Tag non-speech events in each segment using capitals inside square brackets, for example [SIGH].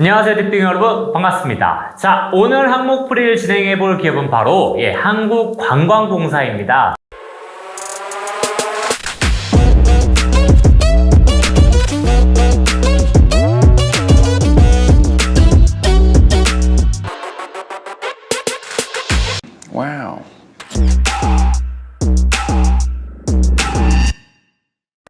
안녕하세요, 딕빙 여러분. 반갑습니다. 자, 오늘 항목 풀이를 진행해 볼 기업은 바로, 예, 한국관광공사입니다.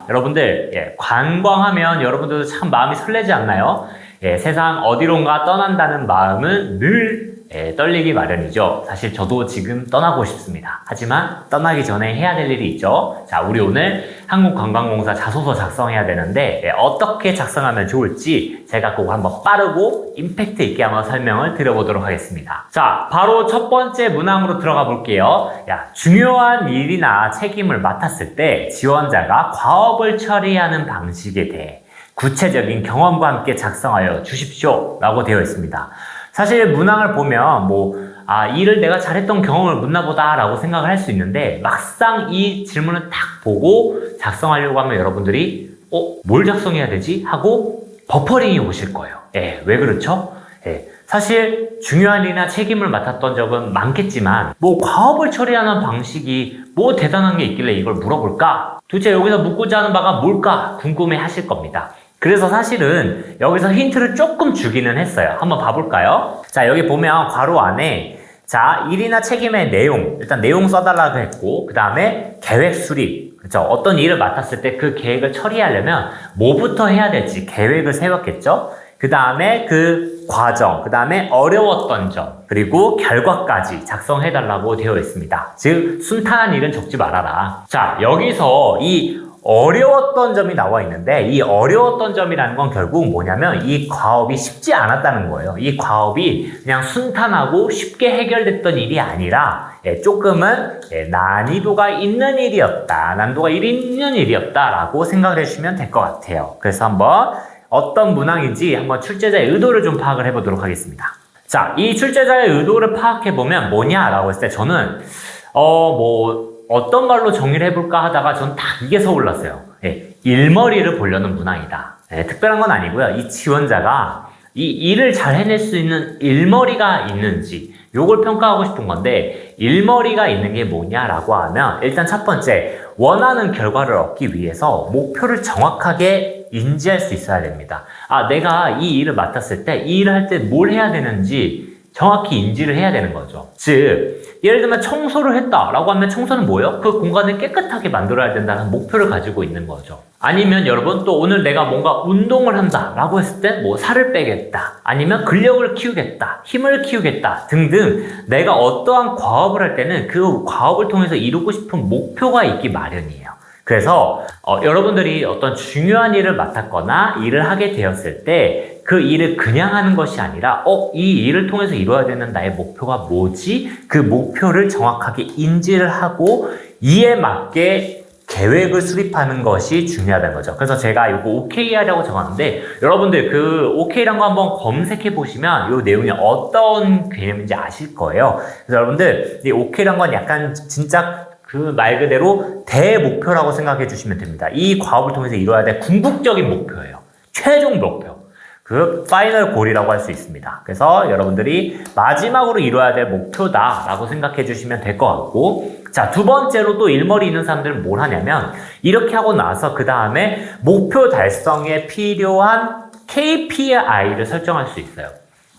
여러분들, 예, 관광하면 여러분들도 참 마음이 설레지 않나요? 예, 세상 어디론가 떠난다는 마음은 늘 예, 떨리기 마련이죠. 사실 저도 지금 떠나고 싶습니다. 하지만 떠나기 전에 해야 될 일이 있죠. 자, 우리 오늘 한국관광공사 자소서 작성해야 되는데 예, 어떻게 작성하면 좋을지 제가 꼭 한번 빠르고 임팩트 있게 한번 설명을 드려보도록 하겠습니다. 자, 바로 첫 번째 문항으로 들어가 볼게요. 야, 중요한 일이나 책임을 맡았을 때 지원자가 과업을 처리하는 방식에 대해 구체적인 경험과 함께 작성하여 주십시오. 라고 되어 있습니다. 사실 문항을 보면 뭐, 아, 일을 내가 잘했던 경험을 묻나 보다 라고 생각을 할 수 있는데 막상 이 질문을 딱 보고 작성하려고 하면 여러분들이 어, 뭘 작성해야 되지? 하고 버퍼링이 오실 거예요. 예, 왜 그렇죠? 예, 사실 중요한 일이나 책임을 맡았던 적은 많겠지만 뭐 과업을 처리하는 방식이 뭐 대단한 게 있길래 이걸 물어볼까? 도대체 여기서 묻고자 하는 바가 뭘까? 궁금해 하실 겁니다. 그래서 사실은 여기서 힌트를 조금 주기는 했어요. 한번 봐볼까요? 자, 여기 보면 괄호 안에 자, 일이나 책임의 내용, 일단 내용 써달라고 했고, 그 다음에 계획 수립. 그렇죠? 어떤 일을 맡았을 때 그 계획을 처리하려면 뭐부터 해야 될지 계획을 세웠겠죠? 그 다음에 그 과정, 그 다음에 어려웠던 점, 그리고 결과까지 작성해달라고 되어 있습니다. 즉, 순탄한 일은 적지 말아라. 자, 여기서 이 어려웠던 점이 나와 있는데 이 어려웠던 점이라는 건 결국 뭐냐면 이 과업이 쉽지 않았다는 거예요. 이 과업이 그냥 순탄하고 쉽게 해결됐던 일이 아니라 예, 조금은 예, 난이도가 있는 일이었다. 난도가 있는 일이었다라고 생각을 해주시면 될 것 같아요. 그래서 한번 어떤 문항인지 한번 출제자의 의도를 좀 파악을 해보도록 하겠습니다. 자, 이 출제자의 의도를 파악해보면 뭐냐라고 했을 때 저는 어, 뭐, 어떤 말로 정리를 해볼까 하다가 전딱 이게 서올랐어요. 예, 일머리를 보려는 문항이다. 예, 특별한 건 아니고요. 이 지원자가 이 일을 잘 해낼 수 있는 일머리가 있는지 요걸 평가하고 싶은 건데 일머리가 있는 게 뭐냐라고 하면 일단 첫 번째 원하는 결과를 얻기 위해서 목표를 정확하게 인지할 수 있어야 됩니다. 아, 내가 이 일을 맡았을 때 이 일을 할 때 뭘 해야 되는지 정확히 인지를 해야 되는 거죠. 즉, 예를 들면 청소를 했다라고 하면 청소는 뭐예요? 그 공간을 깨끗하게 만들어야 된다는 목표를 가지고 있는 거죠. 아니면 여러분 또 오늘 내가 뭔가 운동을 한다라고 했을 때 뭐 살을 빼겠다 아니면 근력을 키우겠다 힘을 키우겠다 등등 내가 어떠한 과업을 할 때는 그 과업을 통해서 이루고 싶은 목표가 있기 마련이에요. 그래서 어, 여러분들이 어떤 중요한 일을 맡았거나 일을 하게 되었을 때 그 일을 그냥 하는 것이 아니라 어, 이 일을 통해서 이루어야 되는 나의 목표가 뭐지? 그 목표를 정확하게 인지를 하고 이에 맞게 계획을 수립하는 것이 중요하다는 거죠. 그래서 제가 이거 OK 하려고 적었는데 여러분들 그 OK란 거 한번 검색해 보시면 이 내용이 어떤 개념인지 아실 거예요. 그래서 여러분들 이 OK란 건 약간 진짜 그말 그대로 대목표라고 생각해 주시면 됩니다. 이 과업을 통해서 이루어야 될 궁극적인 목표예요. 최종 목표. 그 파이널 골이라고 할 수 있습니다. 그래서 여러분들이 마지막으로 이루어야 될 목표다라고 생각해 주시면 될 것 같고 자, 두 번째로 또 일머리 있는 사람들은 뭘 하냐면 이렇게 하고 나서 그 다음에 목표 달성에 필요한 KPI를 설정할 수 있어요.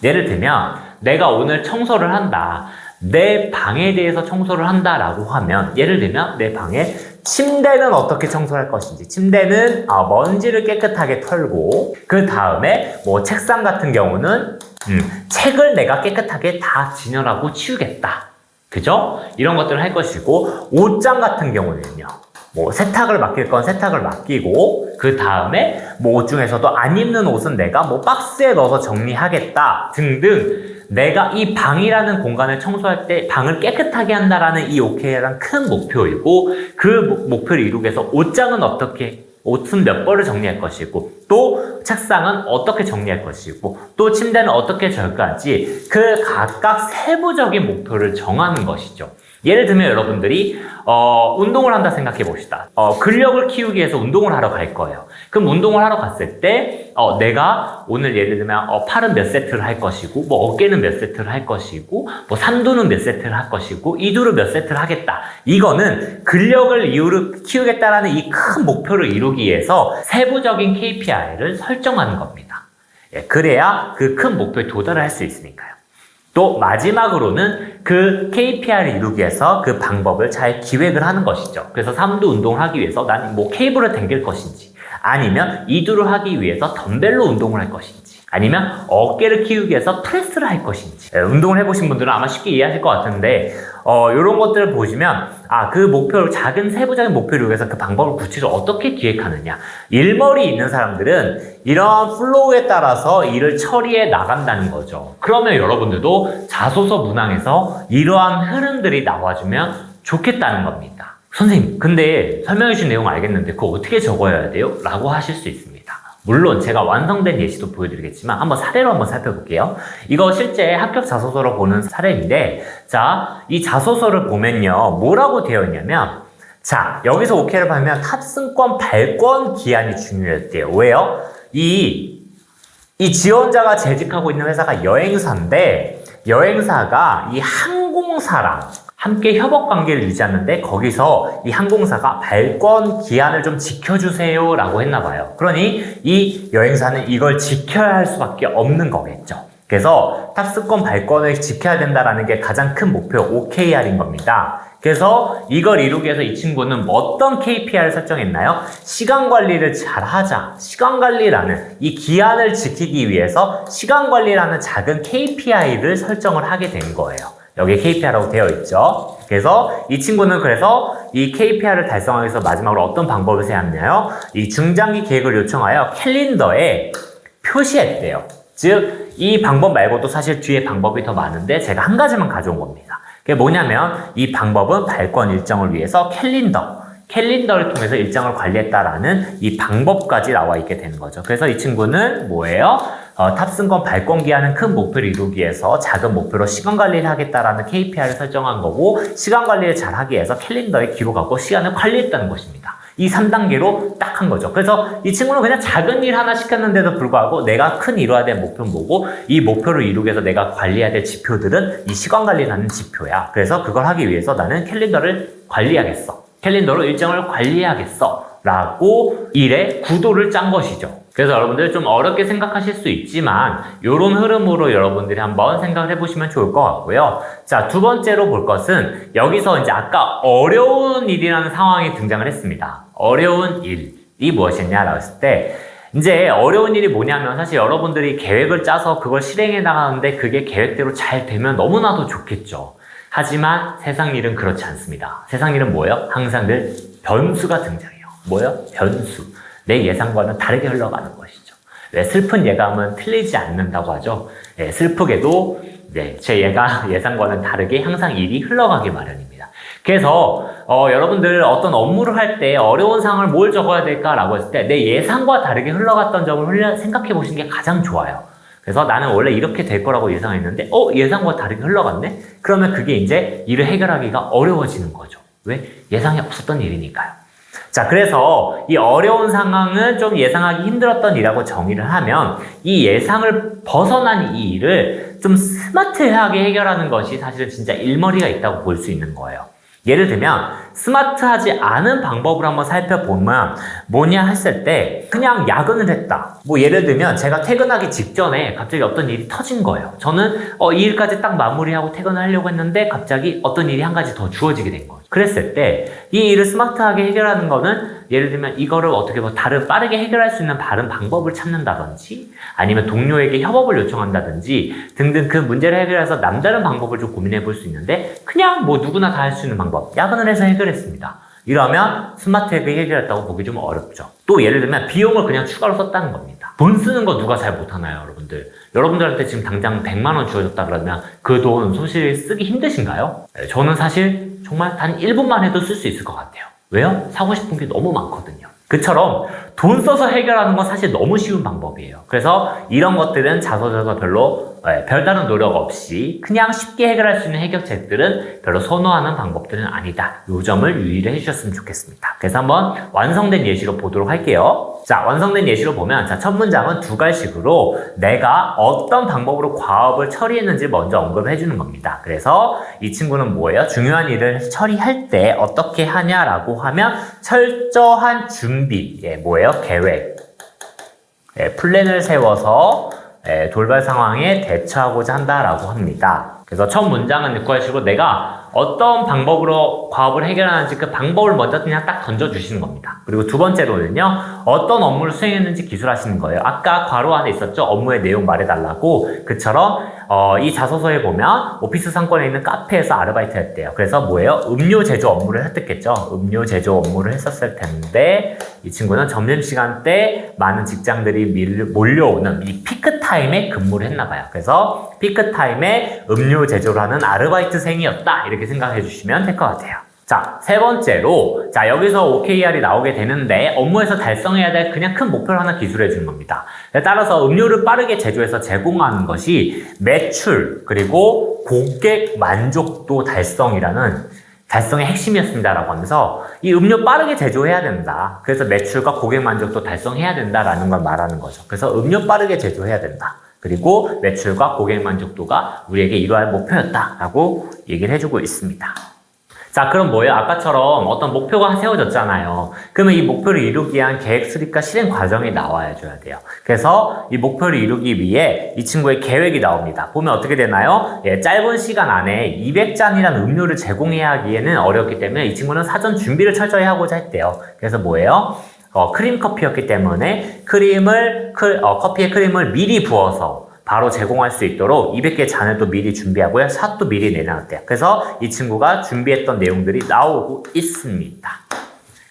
예를 들면 내가 오늘 청소를 한다. 내 방에 대해서 청소를 한다라고 하면 예를 들면 내 방에 침대는 어떻게 청소할 것인지 침대는 아, 먼지를 깨끗하게 털고 그 다음에 뭐 책상 같은 경우는 음, 책을 내가 깨끗하게 다 진열하고 치우겠다 그죠? 이런 것들을 할 것이고 옷장 같은 경우는요 뭐 세탁을 맡길 건 세탁을 맡기고 그 다음에 뭐 옷 중에서도 안 입는 옷은 내가 뭐 박스에 넣어서 정리하겠다 등등 내가 이 방이라는 공간을 청소할 때 방을 깨끗하게 한다라는 이 OK라는 큰 목표이고 그 목- 목표를 이루기 위해서 옷장은 어떻게 옷은 몇 벌을 정리할 것이고 또 책상은 어떻게 정리할 것이고 또 침대는 어떻게 절까지 그 각각 세부적인 목표를 정하는 것이죠. 예를 들면 여러분들이 어, 운동을 한다 생각해 봅시다. 어, 근력을 키우기 위해서 운동을 하러 갈 거예요. 그럼 운동을 하러 갔을 때 어, 내가 오늘 예를 들면 어, 팔은 몇 세트를 할 것이고 뭐 어깨는 몇 세트를 할 것이고 뭐 삼두는 몇 세트를 할 것이고 이두를 몇 세트를 하겠다. 이거는 근력을 이유를 키우겠다라는 이 큰 목표를 이루기 위해서 세부적인 KPI를 설정하는 겁니다. 예, 그래야 그 큰 목표에 도달을 할 수 있으니까요. 또 마지막으로는 그 KPI를 이루기 위해서 그 방법을 잘 기획을 하는 것이죠. 그래서 삼두 운동을 하기 위해서 나는 뭐 케이블을 당길 것인지 아니면 이두를 하기 위해서 덤벨로 운동을 할 것인지 아니면 어깨를 키우기 위해서 프레스를 할 것인지 예, 운동을 해보신 분들은 아마 쉽게 이해하실 것 같은데 어, 이런 것들을 보시면 아 그 목표를 작은 세부적인 목표를 위해서 그 방법을 구체적으로 어떻게 기획하느냐. 일머리 있는 사람들은 이런 플로우에 따라서 일을 처리해 나간다는 거죠. 그러면 여러분들도 자소서 문항에서 이러한 흐름들이 나와주면 좋겠다는 겁니다. 선생님 근데 설명해 주신 내용 알겠는데 그거 어떻게 적어야 돼요? 라고 하실 수 있습니다 물론 제가 완성된 예시도 보여드리겠지만 한번 사례로 한번 살펴볼게요. 이거 실제 합격 자소서로 보는 사례인데 자, 이 자소서를 보면요. 뭐라고 되어 있냐면 자, 여기서 오케이를 하면 탑승권 발권 기한이 중요했대요. 왜요? 이, 이 지원자가 재직하고 있는 회사가 여행사인데 여행사가 이 항공사랑 함께 협업 관계를 유지하는데 거기서 이 항공사가 발권 기한을 좀 지켜주세요 라고 했나 봐요. 그러니 이 여행사는 이걸 지켜야 할 수밖에 없는 거겠죠. 그래서 탑승권 발권을 지켜야 된다라는 게 가장 큰 목표 OKR인 겁니다. 그래서 이걸 이루기 위해서 이 친구는 어떤 KPI를 설정했나요? 시간 관리를 잘 하자. 시간 관리라는 이 기한을 지키기 위해서 시간 관리라는 작은 KPI를 설정을 하게 된 거예요. 여기에 KPI라고 되어 있죠. 그래서 이 친구는 그래서 이 KPI를 달성하기 위해서 마지막으로 어떤 방법을 세웠나요? 이 중장기 계획을 요청하여 캘린더에 표시했대요. 즉, 이 방법 말고도 사실 뒤에 방법이 더 많은데 제가 한 가지만 가져온 겁니다. 그게 뭐냐면 이 방법은 발권 일정을 위해서 캘린더, 캘린더를 통해서 일정을 관리했다라는 이 방법까지 나와 있게 되는 거죠. 그래서 이 친구는 뭐예요? 어, 탑승권 발권 기한은 큰 목표를 이루기 위해서 작은 목표로 시간 관리를 하겠다라는 KPI를 설정한 거고 시간 관리를 잘 하기 위해서 캘린더에 기록하고 시간을 관리했다는 것입니다. 이 3단계로 딱 한 거죠. 그래서 이 친구는 그냥 작은 일 하나 시켰는데도 불구하고 내가 큰 이루어야 될 목표는 뭐고 이 목표를 이루기 위해서 내가 관리해야 될 지표들은 이 시간 관리라는 지표야. 그래서 그걸 하기 위해서 나는 캘린더를 관리하겠어. 캘린더로 일정을 관리하겠어. 라고 일의 구도를 짠 것이죠. 그래서 여러분들 좀 어렵게 생각하실 수 있지만 이런 흐름으로 여러분들이 한번 생각을 해보시면 좋을 것 같고요. 자, 두 번째로 볼 것은 여기서 이제 아까 어려운 일이라는 상황이 등장을 했습니다. 어려운 일이 무엇이냐라고 했을 때 이제 어려운 일이 뭐냐면 사실 여러분들이 계획을 짜서 그걸 실행해 나가는데 그게 계획대로 잘 되면 너무나도 좋겠죠. 하지만 세상 일은 그렇지 않습니다. 세상 일은 뭐예요? 항상 늘 변수가 등장해요. 뭐예요? 변수. 내 예상과는 다르게 흘러가는 것이죠. 왜 슬픈 예감은 틀리지 않는다고 하죠. 네, 슬프게도 네, 제 예가 [LAUGHS] 예상과는 다르게 항상 일이 흘러가기 마련입니다. 그래서 어, 여러분들 어떤 업무를 할 때 어려운 상황을 뭘 적어야 될까라고 했을 때 내 예상과 다르게 흘러갔던 점을 생각해 보시는 게 가장 좋아요. 그래서 나는 원래 이렇게 될 거라고 예상했는데 어 예상과 다르게 흘러갔네? 그러면 그게 이제 일을 해결하기가 어려워지는 거죠. 왜? 예상이 없었던 일이니까요. 자, 그래서 이 어려운 상황은 좀 예상하기 힘들었던 일이라고 정의를 하면 이 예상을 벗어난 이 일을 좀 스마트하게 해결하는 것이 사실은 진짜 일머리가 있다고 볼 수 있는 거예요. 예를 들면 스마트하지 않은 방법을 한번 살펴보면 뭐냐 했을 때 그냥 야근을 했다. 뭐 예를 들면 제가 퇴근하기 직전에 갑자기 어떤 일이 터진 거예요. 저는 어, 이 일까지 딱 마무리하고 퇴근을 하려고 했는데 갑자기 어떤 일이 한 가지 더 주어지게 된 거예요. 그랬을 때 이 일을 스마트하게 해결하는 거는 예를 들면 이거를 어떻게 뭐 다른 빠르게 해결할 수 있는 다른 방법을 찾는다든지 아니면 동료에게 협업을 요청한다든지 등등 그 문제를 해결해서 남다른 방법을 좀 고민해 볼 수 있는데 그냥 뭐 누구나 다 할 수 있는 방법 야근을 해서 해결했습니다. 이러면 스마트하게 해결했다고 보기 좀 어렵죠. 또 예를 들면 비용을 그냥 추가로 썼다는 겁니다. 돈 쓰는 거 누가 잘 못하나요, 여러분들? 여러분들한테 지금 당장 100만 원 주어졌다 그러면 그돈 소실 쓰기 힘드신가요? 네, 저는 사실 정말 단 1분만 해도 쓸 수 있을 것 같아요. 왜요? 사고 싶은 게 너무 많거든요. 그처럼 돈 써서 해결하는 건 사실 너무 쉬운 방법이에요. 그래서 이런 것들은 자소서에서 별로 예, 별다른 노력 없이 그냥 쉽게 해결할 수 있는 해결책들은 별로 선호하는 방법들은 아니다. 이 점을 유의를 해주셨으면 좋겠습니다. 그래서 한번 완성된 예시로 보도록 할게요. 자, 완성된 예시로 보면 자, 첫 문장은 두 갈식으로 내가 어떤 방법으로 과업을 처리했는지 먼저 언급해 주는 겁니다. 그래서 이 친구는 뭐예요? 중요한 일을 처리할 때 어떻게 하냐라고 하면 철저한 준비, 예, 뭐예요? 계획. 예, 플랜을 세워서 예, 돌발 상황에 대처하고자 한다라고 합니다. 그래서 첫 문장은 구하시고 내가 어떤 방법으로 과업을 해결하는지 그 방법을 먼저 그냥 딱 던져주시는 겁니다. 그리고 두 번째로는요, 어떤 업무를 수행했는지 기술하시는 거예요. 아까 괄호 안에 있었죠? 업무의 내용 말해달라고. 그처럼, 어, 이 자소서에 보면 오피스 상권에 있는 카페에서 아르바이트 했대요. 그래서 뭐예요? 음료 제조 업무를 했댔겠죠? 음료 제조 업무를 했었을 텐데, 이 친구는 점심시간 때 많은 직장들이 밀- 몰려오는 이 피크타임에 근무를 했나 봐요. 그래서 피크타임에 음료 제조를 하는 아르바이트생이었다. 이렇게 생각해 주시면 될 것 같아요. 자, 세 번째로, 자, 여기서 OKR이 나오게 되는데, 업무에서 달성해야 될 그냥 큰 목표를 하나 기술해 주는 겁니다. 따라서 음료를 빠르게 제조해서 제공하는 것이 매출, 그리고 고객 만족도 달성이라는 달성의 핵심이었습니다라고 하면서 이 음료 빠르게 제조해야 된다. 그래서 매출과 고객 만족도 달성해야 된다라는 걸 말하는 거죠. 그래서 음료 빠르게 제조해야 된다. 그리고 매출과 고객 만족도가 우리에게 이러한 목표였다라고 얘기를 해주고 있습니다. 자, 그럼 뭐예요? 아까처럼 어떤 목표가 세워졌잖아요. 그러면 이 목표를 이루기 위한 계획 수립과 실행 과정이 나와야 줘야 돼요. 그래서 이 목표를 이루기 위해 이 친구의 계획이 나옵니다. 보면 어떻게 되나요? 예, 짧은 시간 안에 200잔이라는 음료를 제공해야 하기에는 어렵기 때문에 이 친구는 사전 준비를 철저히 하고자 했대요. 그래서 뭐예요? 어, 크림 커피였기 때문에 크림을, 크, 어, 커피에 크림을 미리 부어서 바로 제공할 수 있도록 200개 잔을 또 미리 준비하고요. 샷도 미리 내놨대요. 그래서 이 친구가 준비했던 내용들이 나오고 있습니다.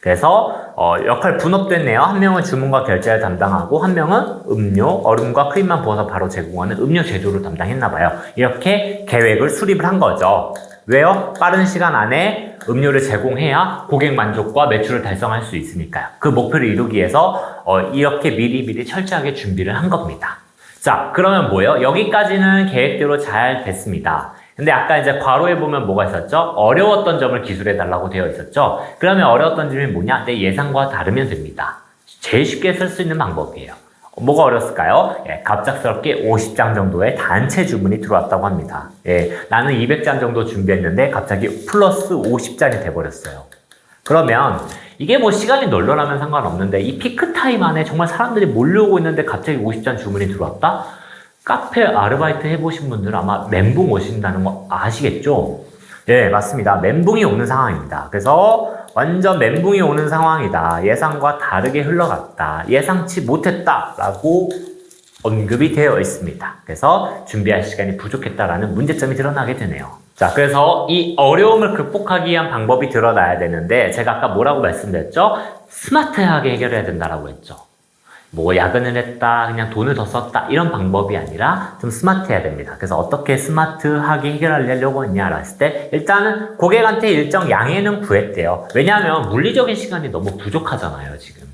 그래서 어, 역할 분업됐네요. 한 명은 주문과 결제를 담당하고 한 명은 음료, 얼음과 크림만 부어서 바로 제공하는 음료 제조를 담당했나 봐요. 이렇게 계획을 수립을 한 거죠. 왜요? 빠른 시간 안에 음료를 제공해야 고객 만족과 매출을 달성할 수 있으니까요. 그 목표를 이루기 위해서 어, 이렇게 미리미리 철저하게 준비를 한 겁니다. 자, 그러면 뭐예요? 여기까지는 계획대로 잘 됐습니다. 근데 아까 이제 괄호에 보면 뭐가 있었죠? 어려웠던 점을 기술해 달라고 되어 있었죠? 그러면 어려웠던 점이 뭐냐? 내 예상과 다르면 됩니다. 제일 쉽게 쓸 수 있는 방법이에요. 뭐가 어렸을까요? 예, 갑작스럽게 50장 정도의 단체 주문이 들어왔다고 합니다. 예, 나는 200장 정도 준비했는데 갑자기 플러스 50잔이 돼버렸어요. 그러면 이게 뭐 시간이 널널하면 상관없는데 이 피크 타임 안에 정말 사람들이 몰려오고 있는데 갑자기 50잔 주문이 들어왔다? 카페 아르바이트 해보신 분들은 아마 멘붕 오신다는 거 아시겠죠? 예, 맞습니다. 멘붕이 오는 상황입니다. 그래서 완전 멘붕이 오는 상황이다. 예상과 다르게 흘러갔다. 예상치 못했다 라고 언급이 되어 있습니다. 그래서 준비할 시간이 부족했다라는 문제점이 드러나게 되네요. 자, 그래서 이 어려움을 극복하기 위한 방법이 드러나야 되는데, 제가 아까 뭐라고 말씀드렸죠? 스마트하게 해결해야 된다라고 했죠. 뭐 야근을 했다, 그냥 돈을 더 썼다 이런 방법이 아니라 좀 스마트해야 됩니다. 그래서 어떻게 스마트하게 해결하려고 했냐라 했을 때 일단은 고객한테 일정 양해는 구했대요. 왜냐하면 물리적인 시간이 너무 부족하잖아요, 지금.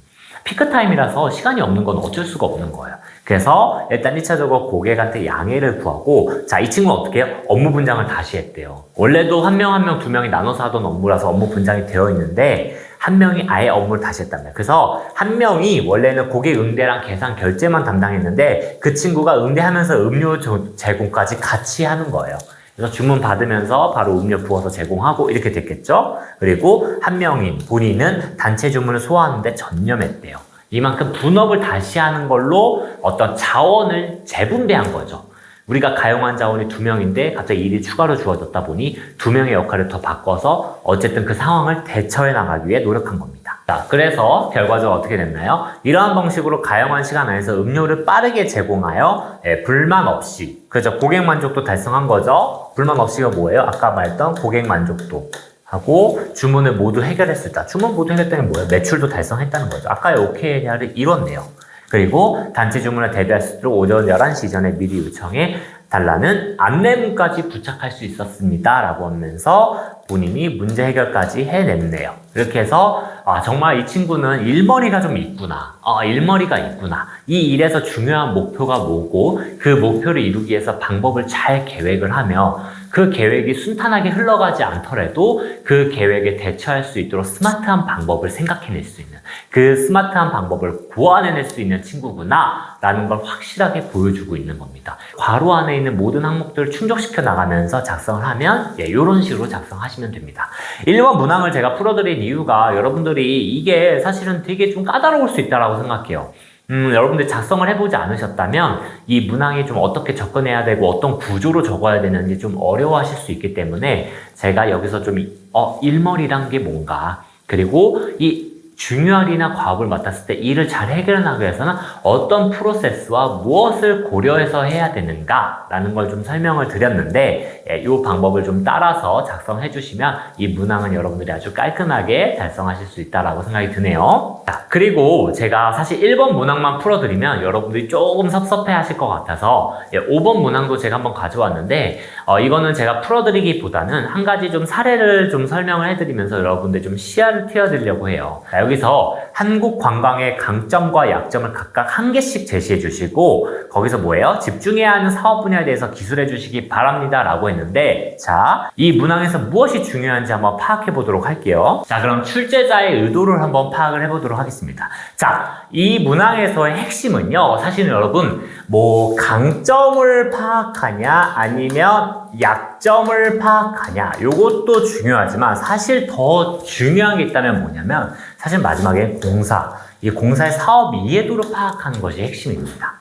피크타임이라서 시간이 없는 건 어쩔 수가 없는 거예요. 그래서 일단 1차적으로 고객한테 양해를 구하고 자, 이 친구는 어떻게 해요? 업무 분장을 다시 했대요. 원래도 한 명 한 명 두 명이 나눠서 하던 업무라서 업무 분장이 되어 있는데 한 명이 아예 업무를 다시 했답니다. 그래서 한 명이 원래는 고객 응대랑 계산 결제만 담당했는데 그 친구가 응대하면서 음료 조- 제공까지 같이 하는 거예요. 그래서 주문 받으면서 바로 음료 부어서 제공하고 이렇게 됐겠죠? 그리고 한 명인 본인은 단체 주문을 소화하는데 전념했대요. 이만큼 분업을 다시 하는 걸로 어떤 자원을 재분배한 거죠. 우리가 가용한 자원이 두 명인데 갑자기 일이 추가로 주어졌다 보니 두 명의 역할을 더 바꿔서 어쨌든 그 상황을 대처해 나가기 위해 노력한 겁니다. 자, 그래서 결과적으로 어떻게 됐나요? 이러한 방식으로 가용한 시간 안에서 음료를 빠르게 제공하여 예, 불만 없이 그죠 고객 만족도 달성한 거죠. 불만 없이가 뭐예요? 아까 말했던 고객 만족도 하고 주문을 모두 해결했을다. 주문 모두 해결했다는 뭐예요? 매출도 달성했다는 거죠. 아까의 OKR을 이뤘네요. 그리고 단체 주문을 대비할 수 있도록 오전 11시 전에 미리 요청해 달라는 안내문까지 부착할 수 있었습니다. 라고 하면서 본인이 문제 해결까지 해냈네요. 이렇게 해서 아, 정말 이 친구는 일머리가 좀 있구나. 아, 일머리가 있구나. 이 일에서 중요한 목표가 뭐고 그 목표를 이루기 위해서 방법을 잘 계획을 하며 그 계획이 순탄하게 흘러가지 않더라도 그 계획에 대처할 수 있도록 스마트한 방법을 생각해낼 수 있는 그 스마트한 방법을 고안해낼 수 있는 친구구나 라는 걸 확실하게 보여주고 있는 겁니다. 괄호 안에 있는 모든 항목들을 충족시켜 나가면서 작성을 하면 예, 이런 식으로 작성하시면 됩니다. 1번 문항을 제가 풀어드린 이유가 여러분들이 이게 사실은 되게 좀 까다로울 수 있다고 생각해요. 음, 여러분들 작성을 해보지 않으셨다면 이 문항이 좀 어떻게 접근해야 되고 어떤 구조로 적어야 되는지 좀 어려워하실 수 있기 때문에 제가 여기서 좀 어, 일머리란 게 뭔가 그리고 이 중요할이나 과업을 맡았을 때 일을 잘 해결하기 위해서는 어떤 프로세스와 무엇을 고려해서 해야 되는가라는 걸 좀 설명을 드렸는데 예, 이 방법을 좀 따라서 작성해 주시면 이 문항은 여러분들이 아주 깔끔하게 달성하실 수 있다라고 생각이 드네요. 자, 그리고 제가 사실 1번 문항만 풀어드리면 여러분들이 조금 섭섭해 하실 것 같아서 예, 5번 문항도 제가 한번 가져왔는데 어, 이거는 제가 풀어드리기보다는 한 가지 좀 사례를 좀 설명을 해드리면서 여러분들 좀 시야를 띄워드리려고 해요. 자, 여기서 한국 관광의 강점과 약점을 각각 한 개씩 제시해 주시고 거기서 뭐예요? 집중해야 하는 사업 분야에 대해서 기술해 주시기 바랍니다 라고 했는데 자, 이 문항에서 무엇이 중요한지 한번 파악해 보도록 할게요. 자, 그럼 출제자의 의도를 한번 파악을 해 보도록 하겠습니다. 자, 이 문항에서의 핵심은요. 사실은 여러분 뭐 강점을 파악하냐 아니면 약점을 파악하냐 요것도 중요하지만 사실 더 중요한 게 있다면 뭐냐면 사실 마지막에 공사 이 공사의 사업 이해도를 파악하는 것이 핵심입니다.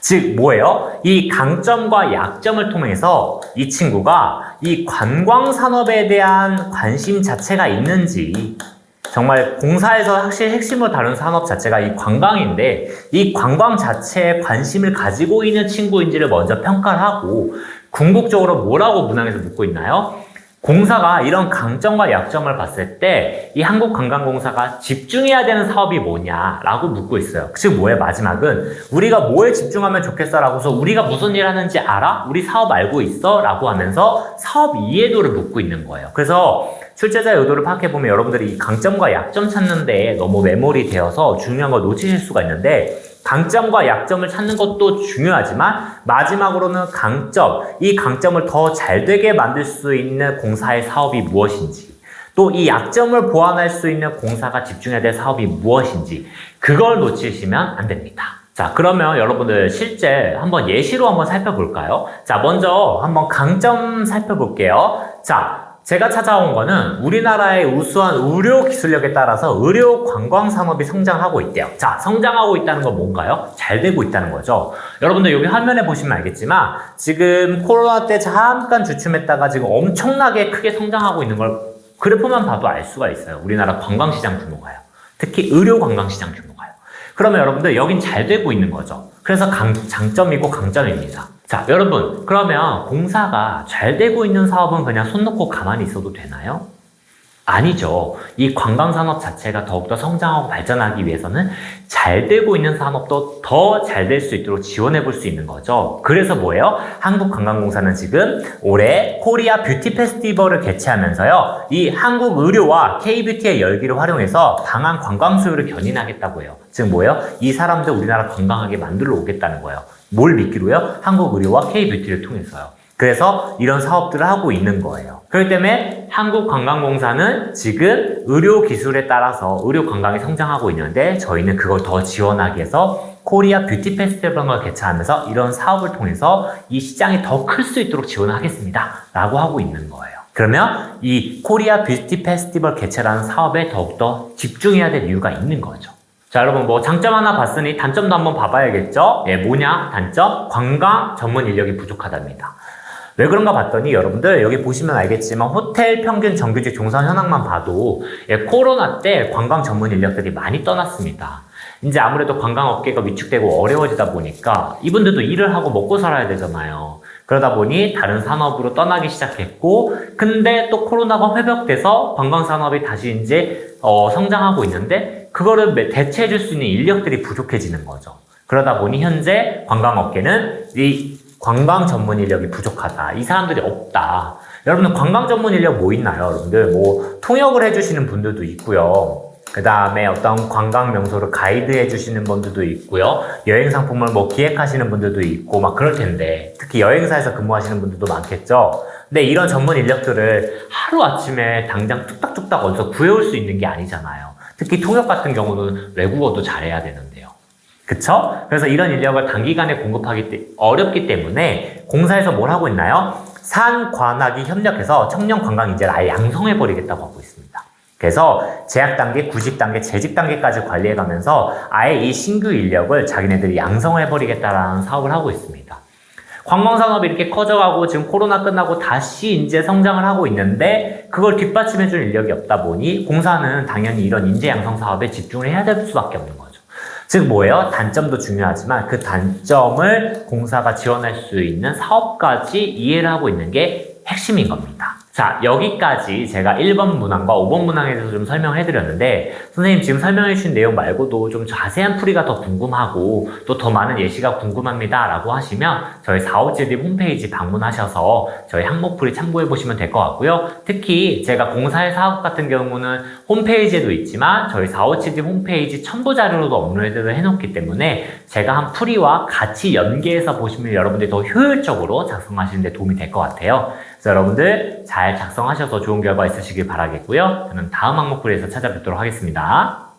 즉 뭐예요? 이 강점과 약점을 통해서 이 친구가 이 관광 산업에 대한 관심 자체가 있는지 정말 공사에서 확실히 핵심으로 다룬 산업 자체가 이 관광인데 이 관광 자체에 관심을 가지고 있는 친구인지를 먼저 평가를 하고 궁극적으로 뭐라고 문항에서 묻고 있나요? 공사가 이런 강점과 약점을 봤을 때 이 한국관광공사가 집중해야 되는 사업이 뭐냐라고 묻고 있어요. 즉 뭐의 마지막은 우리가 뭐에 집중하면 좋겠어라고서 우리가 무슨 일 하는지 알아? 우리 사업 알고 있어? 라고 하면서 사업 이해도를 묻고 있는 거예요. 그래서 출제자의 의도를 파악해 보면 여러분들이 이 강점과 약점 찾는 데 너무 메모리 되어서 중요한 걸 놓치실 수가 있는데 강점과 약점을 찾는 것도 중요하지만 마지막으로는 강점, 이 강점을 더 잘 되게 만들 수 있는 공사의 사업이 무엇인지 또 이 약점을 보완할 수 있는 공사가 집중해야 될 사업이 무엇인지 그걸 놓치시면 안 됩니다. 자, 그러면 여러분들 실제 한번 예시로 한번 살펴볼까요? 자, 먼저 한번 강점 살펴볼게요. 자, 제가 찾아온 거는 우리나라의 우수한 의료 기술력에 따라서 의료 관광 산업이 성장하고 있대요. 자, 성장하고 있다는 건 뭔가요? 잘 되고 있다는 거죠. 여러분들 여기 화면에 보시면 알겠지만 지금 코로나 때 잠깐 주춤했다가 지금 엄청나게 크게 성장하고 있는 걸 그래프만 봐도 알 수가 있어요. 우리나라 관광시장 규모가요. 특히 의료 관광시장 규모가요. 그러면 여러분들 여긴 잘 되고 있는 거죠. 그래서 강, 장점이고 강점입니다. 자, 여러분, 그러면 공사가 잘 되고 있는 사업은 그냥 손 놓고 가만히 있어도 되나요? 아니죠. 이 관광산업 자체가 더욱더 성장하고 발전하기 위해서는 잘 되고 있는 산업도 더 잘 될 수 있도록 지원해 볼 수 있는 거죠. 그래서 뭐예요? 한국관광공사는 지금 올해 코리아 뷰티 페스티벌을 개최하면서요. 이 한국 의료와 K뷰티의 열기를 활용해서 강한 관광 수요를 견인하겠다고 해요. 즉 뭐예요? 이 사람들 우리나라 건강하게 만들어 오겠다는 거예요. 뭘 믿기로요? 한국 의료와 K뷰티를 통해서요. 그래서 이런 사업들을 하고 있는 거예요. 그렇기 때문에 한국관광공사는 지금 의료 기술에 따라서 의료 관광이 성장하고 있는데 저희는 그걸 더 지원하기 위해서 코리아 뷰티 페스티벌을 개최하면서 이런 사업을 통해서 이 시장이 더 클 수 있도록 지원을 하겠습니다. 라고 하고 있는 거예요. 그러면 이 코리아 뷰티 페스티벌 개최라는 사업에 더욱더 집중해야 될 이유가 있는 거죠. 자, 여러분, 뭐, 장점 하나 봤으니 단점도 한번 봐봐야겠죠? 예, 뭐냐? 단점? 관광 전문 인력이 부족하답니다. 왜 그런가 봤더니 여러분들 여기 보시면 알겠지만 호텔 평균 정규직 종사 현황만 봐도 예, 코로나 때 관광 전문 인력들이 많이 떠났습니다. 이제 아무래도 관광업계가 위축되고 어려워지다 보니까 이분들도 일을 하고 먹고 살아야 되잖아요. 그러다 보니 다른 산업으로 떠나기 시작했고, 근데 또 코로나가 회복돼서 관광 산업이 다시 이제 어, 성장하고 있는데 그거를 대체해 줄 수 있는 인력들이 부족해지는 거죠. 그러다 보니 현재 관광업계는 이 관광 전문 인력이 부족하다. 이 사람들이 없다. 여러분들 관광 전문 인력 뭐 있나요? 여러분들 뭐 통역을 해주시는 분들도 있고요. 그 다음에 어떤 관광 명소를 가이드 해주시는 분들도 있고요. 여행 상품을 뭐 기획하시는 분들도 있고 막 그럴 텐데 특히 여행사에서 근무하시는 분들도 많겠죠. 근데 이런 전문 인력들을 하루 아침에 당장 뚝딱뚝딱 어디서 구해올 수 있는 게 아니잖아요. 특히 통역 같은 경우는 외국어도 잘해야 되는데요. 그쵸? 그래서 이런 인력을 단기간에 공급하기 때- 어렵기 때문에 공사에서 뭘 하고 있나요? 산관학이 협력해서 청년 관광 인재를 아예 양성해 버리겠다고 하고 있습니다. 그래서 제약 단계, 구직 단계, 재직 단계까지 관리해 가면서 아예 이 신규 인력을 자기네들이 양성해 버리겠다라는 사업을 하고 있습니다. 관광산업이 이렇게 커져가고 지금 코로나 끝나고 다시 이제 성장을 하고 있는데 그걸 뒷받침해줄 인력이 없다 보니 공사는 당연히 이런 인재 양성 사업에 집중을 해야 될 수밖에 없는 거죠. 즉 뭐예요? 단점도 중요하지만 그 단점을 공사가 지원할 수 있는 사업까지 이해를 하고 있는 게 핵심인 겁니다. 자, 여기까지 제가 1번 문항과 5번 문항에 대해서 좀 설명을 해드렸는데, 선생님 지금 설명해 주신 내용 말고도 좀 자세한 풀이가 더 궁금하고, 또 더 많은 예시가 궁금합니다. 라고 하시면, 저희 457D 홈페이지 방문하셔서 저희 항목 풀이 참고해 보시면 될 것 같고요. 특히 제가 공사의 사업 같은 경우는 홈페이지에도 있지만, 저희 457D 홈페이지 첨부 자료로도 업로드를 해 놓기 때문에, 제가 한 풀이와 같이 연계해서 보시면 여러분들이 더 효율적으로 작성하시는 데 도움이 될 것 같아요. 그래서 여러분들 잘 작성하셔서 좋은 결과 있으시길 바라겠고요. 저는 다음 항목풀이에서 찾아뵙도록 하겠습니다.